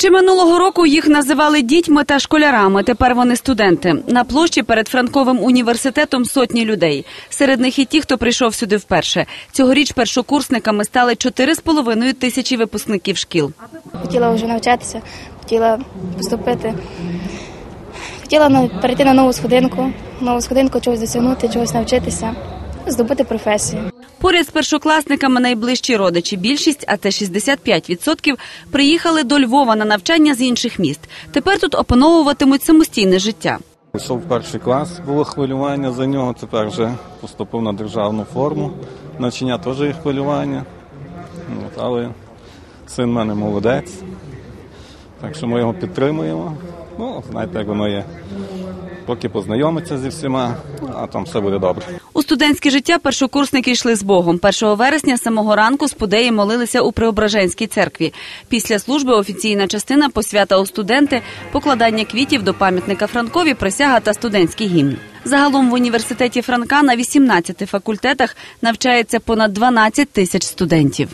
Ще минулого року їх називали дітьми та школярами. Тепер вони студенти. На площі перед Франковим університетом сотні людей. Серед них і ті, хто прийшов сюди вперше. Цьогоріч першокурсниками стали 4,5 тисячі випускників шкіл. Хотіла вже навчатися, хотіла поступити. Хотіла перейти на нову сходинку, нову сходинку чогось досягнути, чогось навчитися, здобути професію. Поряд з першокласниками найближчі родичі. Більшість, а це 65%, приїхали до Львова на навчання з інших міст. Тепер тут опановуватимуть самостійне життя. Пішов в перший клас, було хвилювання за нього, тепер вже поступив на державну форму. Навчання теж є хвилювання. От, але син в мене молодець, так що ми його підтримуємо. Ну, знаєте, як воно є. Поки познайомиться зі всіма, а там все буде добре. Студентське життя першокурсники йшли з Богом. 1 вересня самого ранку сподеї молилися у Преображенській церкві. Після служби офіційна частина посвята у студенти, покладання квітів до пам'ятника Франкові, присяга та студентський гімн. Загалом в університеті Франка на 18 факультетах навчається понад 12 тисяч студентів.